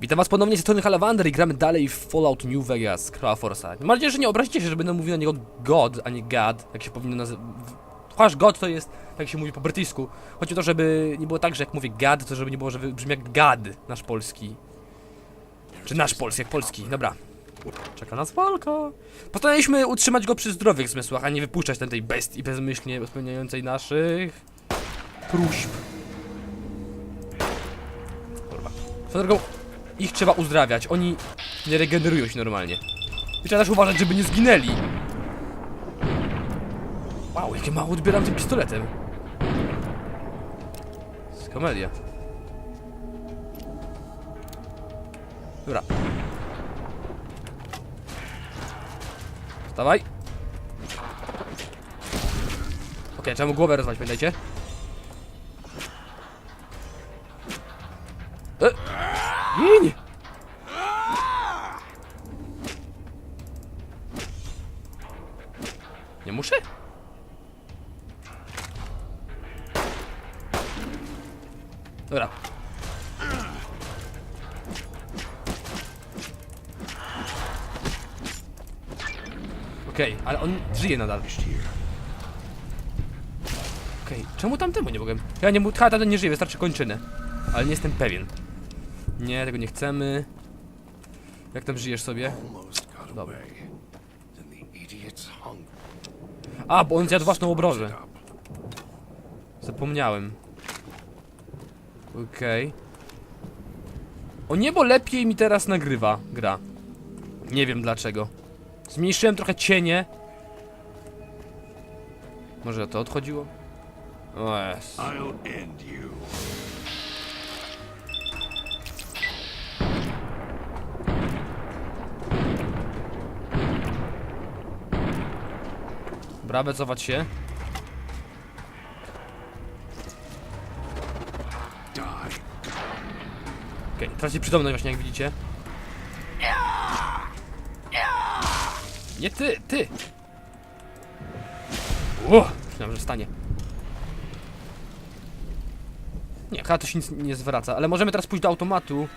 Witam was ponownie z Tony Halawander i gramy dalej w Fallout New Vegas, Crow Force'a. Mam nadzieję, że nie obrazicie się, że będę mówił na niego God, a nie God, jak się powinno nazywać. Chociaż God to jest, tak się mówi po brytyjsku. Chodzi o to, żeby nie było tak, że jak mówię God, to żeby nie było, że brzmi jak Gad, nasz polski. Czy nasz polski, jak polski, dobra. Czeka nas walka. Postanowiliśmy utrzymać go przy zdrowych zmysłach, a nie wypuszczać ten tej bestii bezmyślnie spełniającej naszych próśb. Kurwa. Swoją drogą, ich trzeba uzdrawiać. Oni nie regenerują się normalnie. I trzeba też uważać, żeby nie zginęli. Wow, jakie mało odbieram tym pistoletem. Skomedia. Dobra. Wstawaj. Okej, trzeba mu głowę rozwać, pamiętajcie. Gin! Nie muszę? Dobra. Okej, ale on żyje nadal. Okej, czemu tamtemu nie mogłem? Ja nie mógł, chyba tamten nie żyje, wystarczy kończynę. Ale nie jestem pewien. Nie, tego nie chcemy. Jak tam żyjesz sobie? Dobra. A, bo on zjadł własną obrożę. Zapomniałem. Okej. O niebo lepiej mi teraz nagrywa gra. Nie wiem dlaczego. Zmniejszyłem trochę cienie. Może to odchodziło? O jest. Brawe, cofać się. Okej, traci przytomność właśnie, jak widzicie. Nie ty, ty! O, myślałem, że stanie. Nie, chyba to się nic nie zwraca, ale możemy teraz pójść do automatu.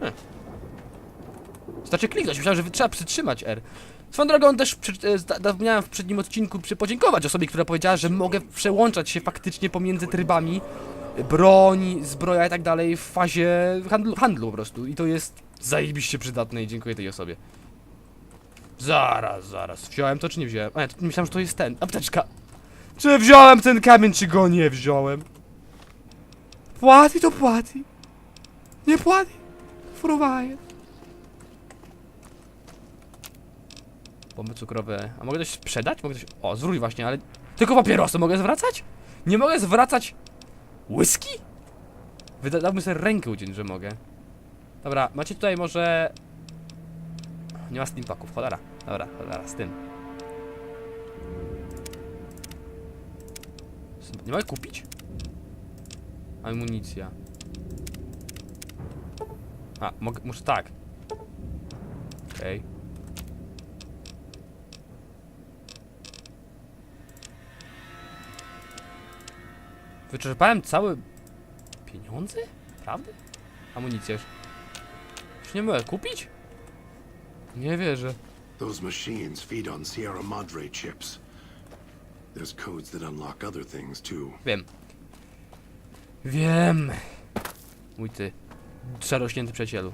Hm. Wystarczy kliknąć, myślałem, że trzeba przytrzymać R. Swoją drogą też przy, e, zapomniałem w przednim odcinku przy podziękować osobie, która powiedziała, że mogę przełączać się faktycznie pomiędzy trybami broń, zbroja i tak dalej w fazie handlu, handlu po prostu. I to jest zajebiście przydatne i dziękuję tej osobie. Zaraz, zaraz. Wziąłem to czy nie wziąłem? A, to- myślałem, że to jest ten. Apteczka. Czy wziąłem ten kamień, czy go nie wziąłem? Płaci to płaci. Nie płaci. Fruwaje. Bomby cukrowe. A mogę coś sprzedać? Mogę coś... O, zwróć właśnie, ale... Tylko papierosy mogę zwracać? Nie mogę zwracać... Whisky? Wydałbym sobie rękę uciąć, że mogę. Dobra, macie tutaj może... Nie ma steampaków, cholera. Dobra, cholera, z tym. Nie mogę kupić? Amunicja. A, mogę, muszę tak. Okej. Wyczerpałem całe pieniądze? Prawda? Amunicję już. Nie mogę kupić? Nie wierzę. Those machines feed on Sierra Madre chips. There's codes that unlock other things too. Wiem. Wiem. Mój ty. Przerośnięty przyjacielu.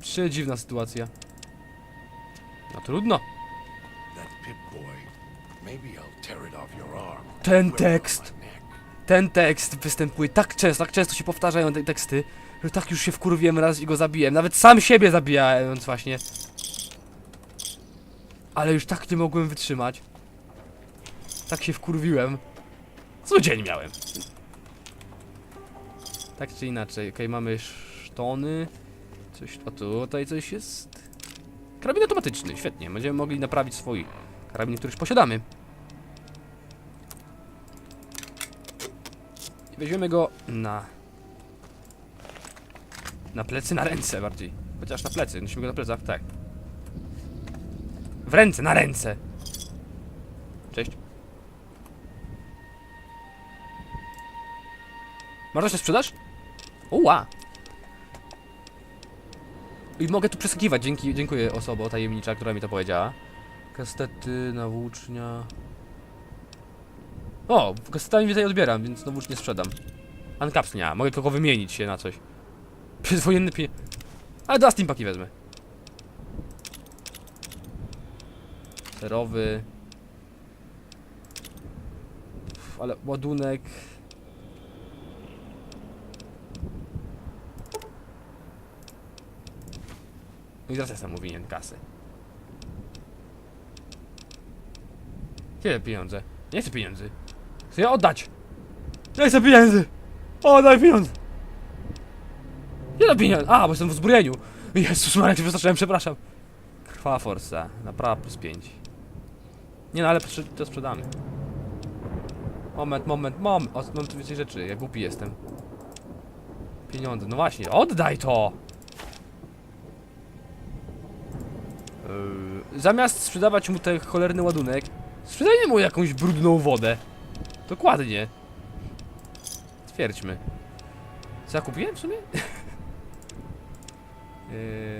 Przedziwna sytuacja. No trudno. Ten tekst. Ten tekst występuje tak często, tak często się powtarzają te teksty, że tak już się wkurwiłem raz i go zabiłem. Nawet sam siebie zabijając właśnie. Ale już tak nie mogłem wytrzymać. Tak się wkurwiłem. Zły dzień miałem. Tak czy inaczej, okej, mamy sztony. Coś, a tutaj coś jest. Karabin automatyczny, świetnie. Będziemy mogli naprawić swój karabin, który już posiadamy. Weźmiemy go na... Na plecy, na ręce bardziej. Chociaż na plecy, nosimy go na plecach, tak. W ręce, na ręce! Cześć. Masz coś na sprzedaż? Uła! I mogę tu przeskakiwać, dzięki, dziękuję osobo tajemnicza, która mi to powiedziała. Kastety, nawłócznia... O, kastetami więcej odbieram, więc nawłócz nie sprzedam. Uncaps nie, mogę tylko wymienić się na coś. Przedwojenny pie... Ale dwa steampaki wezmę. Serowy. Pff, Ale ładunek... No i teraz jestem winien kasy. Te pieniądze? Nie chcę pieniędzy. Chcę je oddać. Nie chcę pieniędzy. Oddaj pieniądze. Nie da pieniędzy. A, bo jestem w uzbrojeniu. Jezus Maria, się wystraszyłem, przepraszam. Krwa Forza. Naprawa plus 5. Nie no, ale to sprzedamy. Moment, moment, moment. O, mam tu więcej rzeczy, ja głupi jestem. Pieniądze, no właśnie, oddaj to! Yy, zamiast sprzedawać mu ten cholerny ładunek, sprzedajmy mu jakąś brudną wodę. Dokładnie. Twierdźmy. Co ja kupiłem w sumie?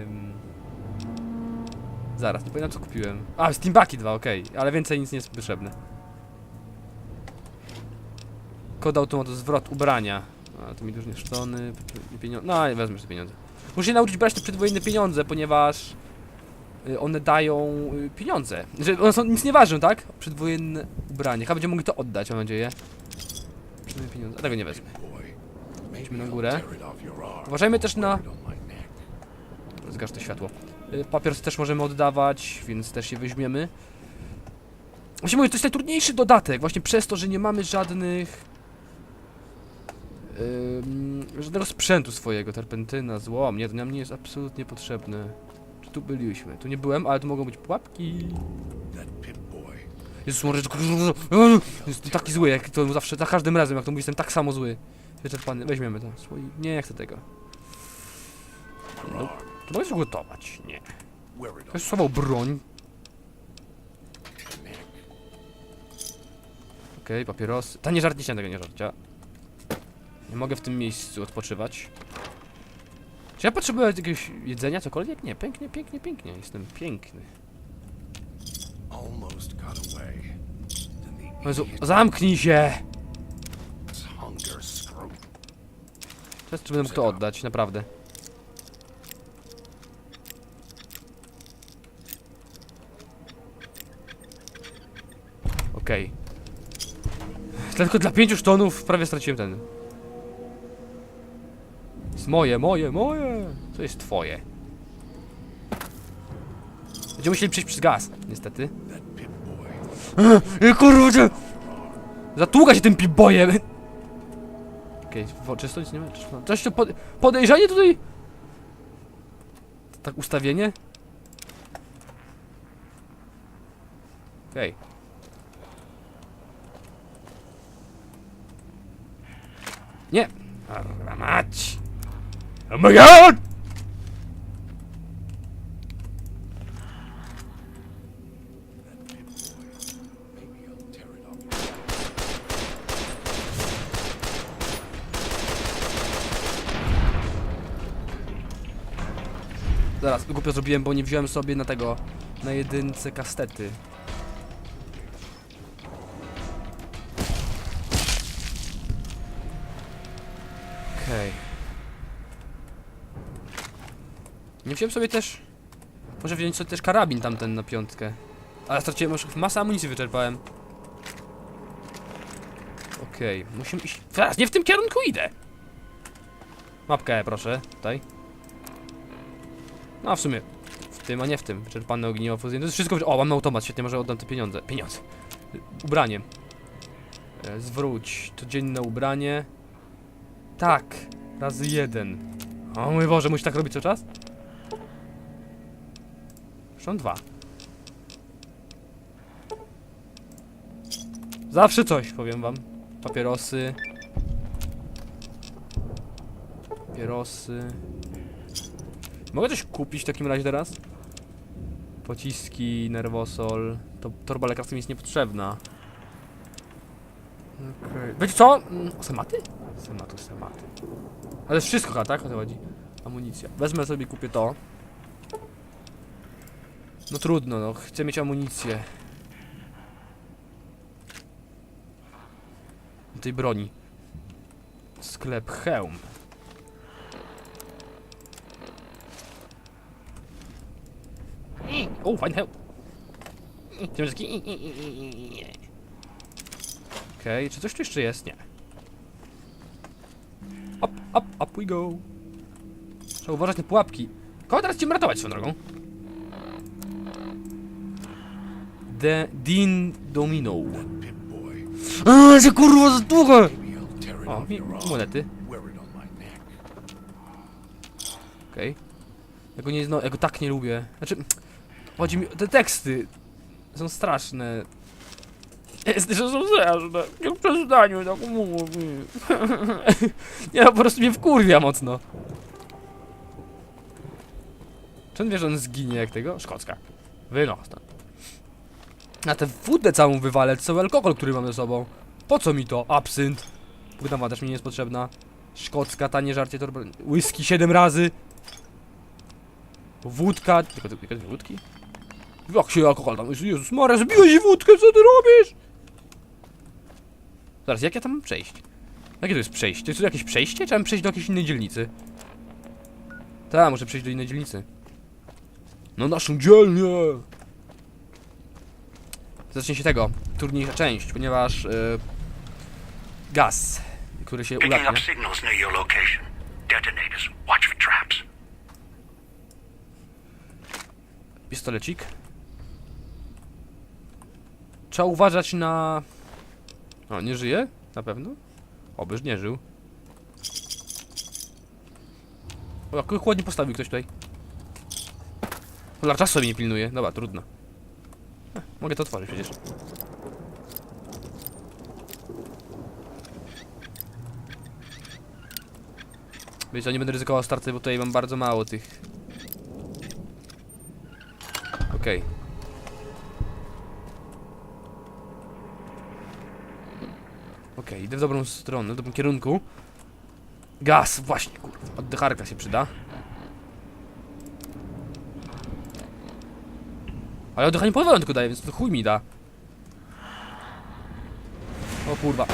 Ym... Zaraz, nie pamiętam co kupiłem. A, Steambaki dwa, okej, ale więcej nic nie jest potrzebne. Kod automatu, zwrot ubrania. A, to mi dużo nieszczony, pieniądze. No, wezmę te pieniądze. Muszę się nauczyć brać te przedwojenne pieniądze, ponieważ one dają y, pieniądze. Że one są, nic nie ważą, tak? Przedwojenne ubranie. Chyba będziemy mogli to oddać, mam nadzieję. Przedwojenne pieniądze. A tego nie wezmę. Idźmy na górę. Uważajmy też na... Zgasz to światło. Y, Papier też możemy oddawać, więc też je weźmiemy. Właśnie mówię, to jest najtrudniejszy dodatek, właśnie przez to, że nie mamy żadnych... ym, żadnego sprzętu swojego, terpentyna, złom, nie, to nam nie jest absolutnie potrzebne. Tu byliśmy? Tu nie byłem, ale tu mogą być pułapki. Jezus, może... Jest taki zły, jak to zawsze, za każdym razem, jak to mówię, jestem tak samo zły. Wyczerpany, weźmiemy to. Słoi... Nie, chcę tego. No, to mogę się gotować? Nie. Ktoś schował broń. Okej, papierosy. Ta nie żart, nie chciałem tego nie żarcia. Nie mogę w tym miejscu odpoczywać. Czy ja potrzebuję jakiegoś jedzenia, cokolwiek? Nie, pięknie, pięknie, pięknie. Jestem piękny. O Jezu, zamknij się! Teraz czy będę mógł to oddać, naprawdę. Okej. Tylko dla pięciu sztonów prawie straciłem ten. Jest moje, moje, moje! Co jest twoje? Będziemy musieli przejść przez gaz, niestety. I kurczę! Zatługa się tym pibojem! Okej, okay, czysto nic nie ma? Coś to pod, podejrzanie tutaj... Tak ustawienie? Okej. Nie! Arra mać! Oh my god! Zaraz, głupio zrobiłem, bo nie wziąłem sobie na tego, na jedynce kastety. Nie wziąłem sobie też... Może wziąć sobie też karabin tamten na piątkę. Ale straciłem masę amunicji wyczerpałem. Okej, musimy iść... Zaraz, nie w tym kierunku idę! Mapkę proszę, tutaj. No w sumie w tym, a nie w tym. Wyczerpane ogniwo fuzyjne. To jest wszystko. O, mamy automat, świetnie, może oddam te pieniądze. Pieniądze. Ubranie. E, zwróć. Codzienne ubranie. Tak. Razy jeden. O mój Boże, musi tak robić cały czas? Dwa. Zawsze coś, powiem wam. Papierosy. Papierosy. Mogę coś kupić w takim razie teraz? Pociski, nerwosol. To torba lekarska mi jest niepotrzebna. Okej. Wiecie co? Mm, Osematy? Sematu, sematy. Ale wszystko tak? O to chodzi. Amunicja. Wezmę sobie, kupię to. No trudno, no. Chcę mieć amunicję. Tej broni. Sklep hełm. O, fajny hełm. Ciężki. Okej, czy coś tu jeszcze jest? Nie. Up, up, up we go. Trzeba uważać na pułapki. Kogo teraz chcemy ratować swoją drogą? De Din Domino. Eee, że kurwa za długo! O, monety. Okej. Ja go nie, no, ja go tak nie lubię. Znaczy, chodzi mi, te teksty są straszne. Jest, że są straszne. Jak w przeczytaniu tak mówi. ja po prostu mnie wkurwia mocno. Czy on wie, że on zginie jak tego? Szkocka. Wyno stąd. Na tę wódę całą wywalę, cały alkohol, który mam ze sobą. Po co mi to? Absynt. Płyta też mi nie jest potrzebna. Szkocka, tanie żarcie, to whisky 7 razy. Wódka. Tylko tylko dwie wódki? Jak się alkohol tam? Jezus Maria, zbiłeś wódkę, co ty robisz? Zaraz, jak ja tam mam przejść? Jakie to jest przejście? To jest tu jakieś przejście? Mam przejść do jakiejś innej dzielnicy? Tak, muszę przejść do innej dzielnicy. No naszą dzielnię! Zacznie się tego, turniejsza część, ponieważ... Yy, gaz, który się ulatnia. Pistolecik. Trzeba uważać na... O, nie żyje? Na pewno? Obyż nie żył. O, jak chłodnie postawił ktoś tutaj. Cholera, czas sobie nie pilnuje. Dobra, trudno. Mogę to otworzyć przecież. Wiecie, nie będę ryzykował starty, bo tutaj mam bardzo mało tych Okej. Okej, idę w dobrą stronę, w dobrym kierunku. Gaz, właśnie, kurwa. Oddecharka się przyda. Ale oddychanie wodą tylko daje, więc to chuj mi da. O kurwa.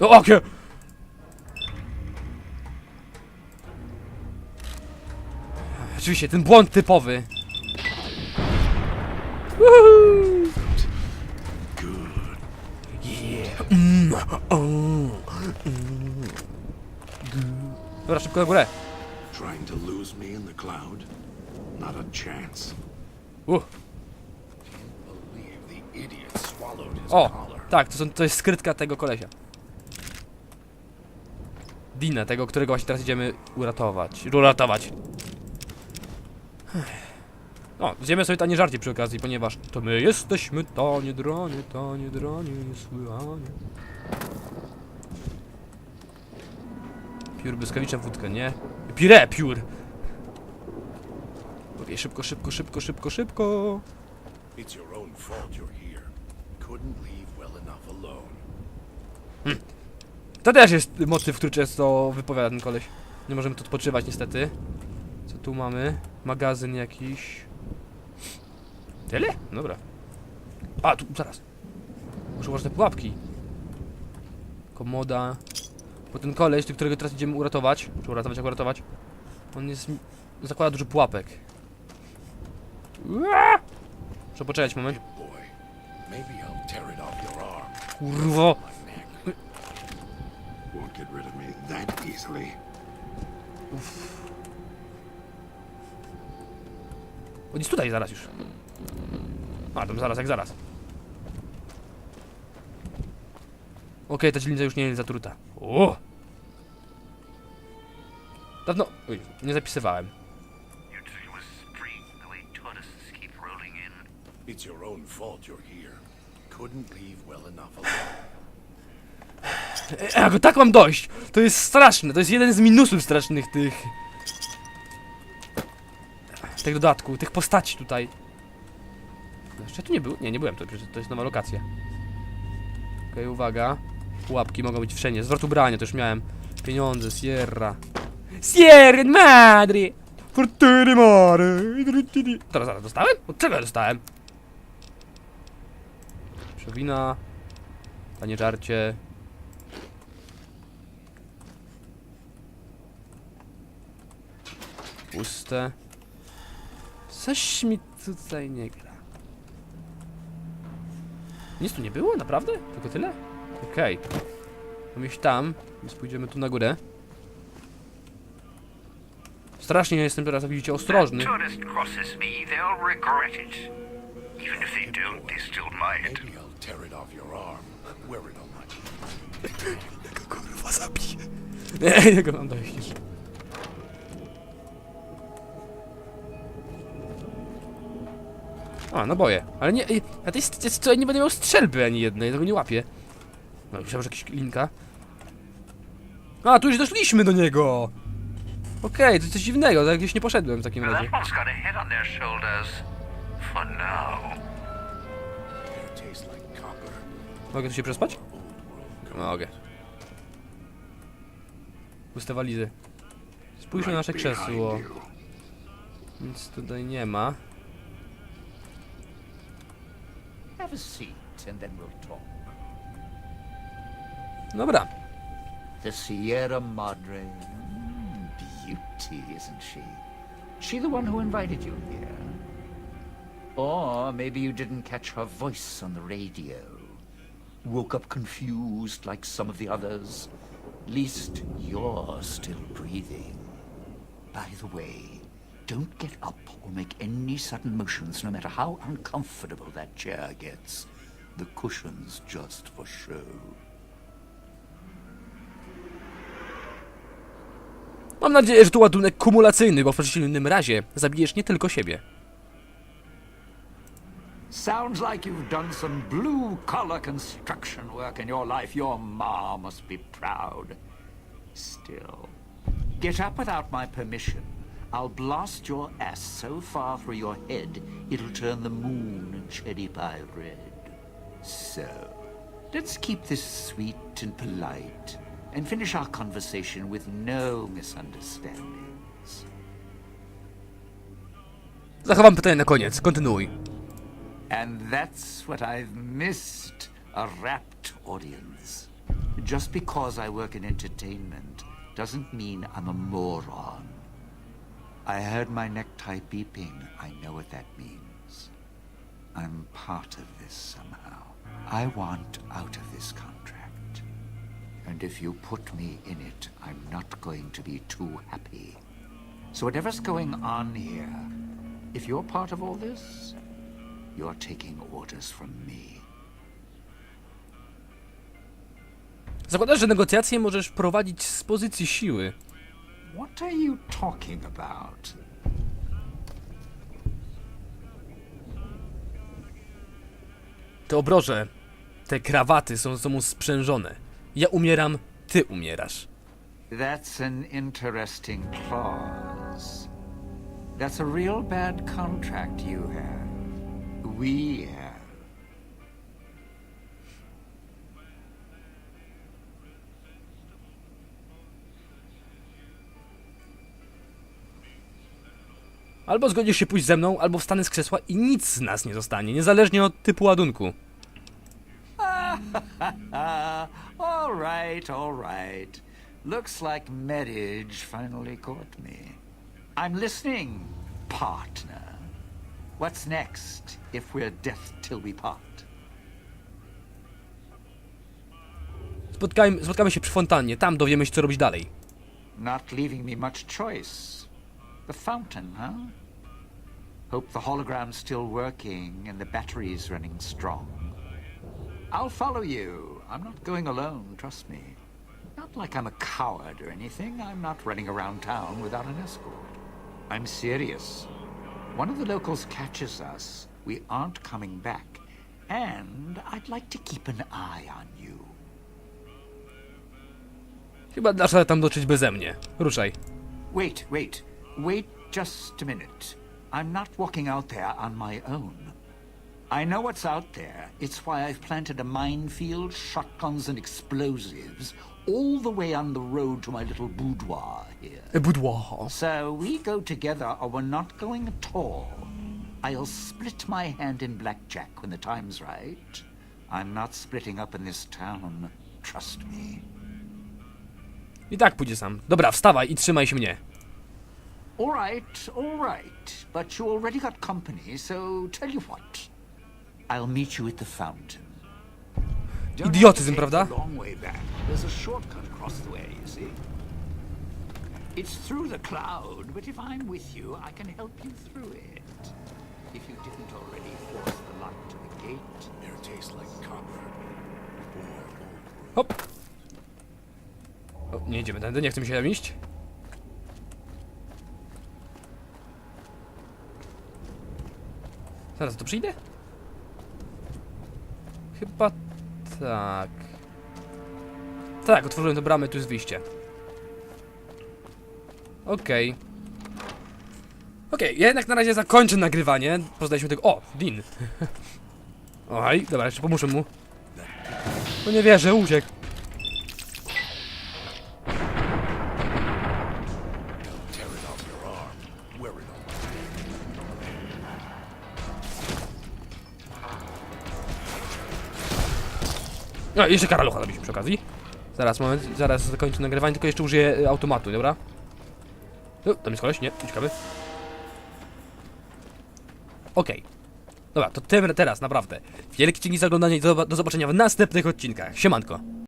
O, okie! Oczywiście, ten błąd typowy. Woohoo! Good. Yeah. Mm, o, mm. Dobra, szybko na górę. Trying to lose me in the cloud? Not a chance. Uh. O, tak, to, są, to jest skrytka tego kolesia. Dina, tego, którego właśnie teraz idziemy uratować. Uratować. O, zjemy sobie tanie żarcie przy okazji, ponieważ to my jesteśmy tanie dronie, tanie dronie, niesłychanie. Piór błyskawiczna wódka, nie? Pire, piór! Okej, szybko, szybko, szybko, szybko, szybko. It's your own fault you're here. Couldn't leave well enough alone. To też jest motyw, który często wypowiada ten koleś. Nie możemy tu odpoczywać niestety. Co tu mamy? Magazyn jakiś. Tyle? Dobra. A, tu, zaraz. Muszę uważać na pułapki. Komoda. Bo ten koleś, którego teraz idziemy uratować, czy uratować, jak uratować, on jest... zakłada dużo pułapek. Muszę poczekać moment. Kurwo! Easily. On jest tutaj zaraz już. A, tam zaraz jak zaraz. Okej, ta dzielnica już nie jest zatruta. O! Keep rolling in. It's your own fault you're here. Couldn't leave well enough alone. E, tak mam dość! To jest straszne, to jest jeden z minusów strasznych tych... Tych dodatków, tych postaci tutaj. Jeszcze tu nie był? Nie, nie byłem, to, to jest nowa lokacja. Okej, uwaga. Pułapki mogą być wszędzie. Zwrot ubrania, to już miałem. Pieniądze, Sierra. Sierra Madre! Fortuny mare! Teraz, zaraz, dostałem? Od czego ja dostałem? Przewina. Panie żarcie. Puste. Coś mi tutaj nie gra. Nic tu nie było? Naprawdę? Tylko tyle? Okej. Mam iść tam, więc pójdziemy tu na górę. Strasznie jestem teraz, jak widzicie, ostrożny. My Kurwa, zabiję. Nie, jego mam już. A, naboje. Ale nie, ej, a to jest, jest co, ja nie będę miał strzelby ani jednej, tego nie łapię. No, myślałem, że jakaś linka. A, tu już doszliśmy do niego! Okej, to coś dziwnego, tak gdzieś nie poszedłem w takim razie. That one's got a head on their shoulders. For now. Hair tastes like copper. Mogę tu się przespać? Mogę. Puste walizy. Spójrz na nasze krzesło. Nic tutaj nie ma. Have a seat and then we'll talk. Dobra. The Sierra Madre. Beauty, isn't she? She the one who invited you here? Or maybe you didn't catch her voice on the radio. Woke up confused like some of the others. Least you're still breathing. By the way, don't get up or make any sudden motions, no matter how uncomfortable that chair gets. The cushion's just for show. Mam nadzieję, że to ładunek kumulacyjny, bo w przeciwnym razie zabijesz nie tylko siebie. Sounds like you've done some blue collar construction work in your life. Your ma must be proud. Still, get up without my permission. I'll blast your ass so far through your head it'll turn the moon cherry pie red. So, let's keep this sweet and polite and finish our conversation with no misunderstandings. Zachowam pytanie na koniec, kontynuuj. And that's what I've missed a rapt audience. Just because I work in entertainment doesn't mean I'm a moron. I heard my necktie beeping. I know what that means. I'm part of this somehow. I want out of this contract. And if you put me in it, I'm not going to be too happy. So whatever's going on here, if you're part of all this, you're taking orders from me. Zakładasz, że negocjacje możesz prowadzić z pozycji siły. What are you talking about? Te obroże, te krawaty są ze sobą sprzężone. Ja umieram, ty umierasz. That's an interesting clause. That's a real bad contract you have. We have. Albo zgodzisz się pójść ze mną, albo wstanę z krzesła i nic z nas nie zostanie, niezależnie od typu ładunku. All right, all right. Looks like marriage finally caught me. I'm listening, partner. What's next if we're death till we part? Spotkajmy, spotkamy się przy fontannie, tam dowiemy się, co robić dalej. Not leaving me much choice. The fountain, huh? Hope the hologram's still working and the battery's running strong. I'll follow you. I'm not going alone, trust me. Not like I'm a coward or anything. I'm not running around town without an escort. I'm serious. One of the locals catches us, we aren't coming back. And I'd like to keep an eye on you. Chyba dasz radę tam dotrzeć beze mnie. Ruszaj. Wait, wait, wait just a minute. I'm not walking out there on my own. I know what's out there. It's why I've planted a minefield, shotguns, and explosives all the way on the road to my little boudoir here. E, Boudoir. So we go together or we're not going at all. I'll split my hand in blackjack when the time's right. I'm not splitting up in this town. Trust me. I tak pójdzie sam. Dobra, wstawaj i trzymaj się mnie. All right, all right. But you already got company, so tell you what. I'll meet you at the fountain. Idiotyzm, prawda? the long way back. There's a shortcut across the way, you see. It's through the cloud, but if I'm with you, I can help you through it. If you didn't already force the lock to the gate. Air tastes like copper. Hop. O, nie idziemy tędy, nie chcę mi się tam iść. Zaraz tu przyjdę? Chyba tak. Tak, otworzyłem te bramy, tu jest wyjście. Okej. Okej, ja jednak na razie zakończę nagrywanie. Poznaliśmy tego... O, Dean. Oj, dobra, jeszcze pomóżę mu. No nie wierzę, uciekł. No, jeszcze karalucha robić przy okazji. Zaraz, moment, zaraz zakończę nagrywanie, tylko jeszcze użyję y, automatu, dobra? No, tam jest koleś? Nie, ciekawy. Okej. Dobra, to tym teraz, naprawdę. Wielkie dzięki za oglądanie i do, do zobaczenia w następnych odcinkach. Siemanko.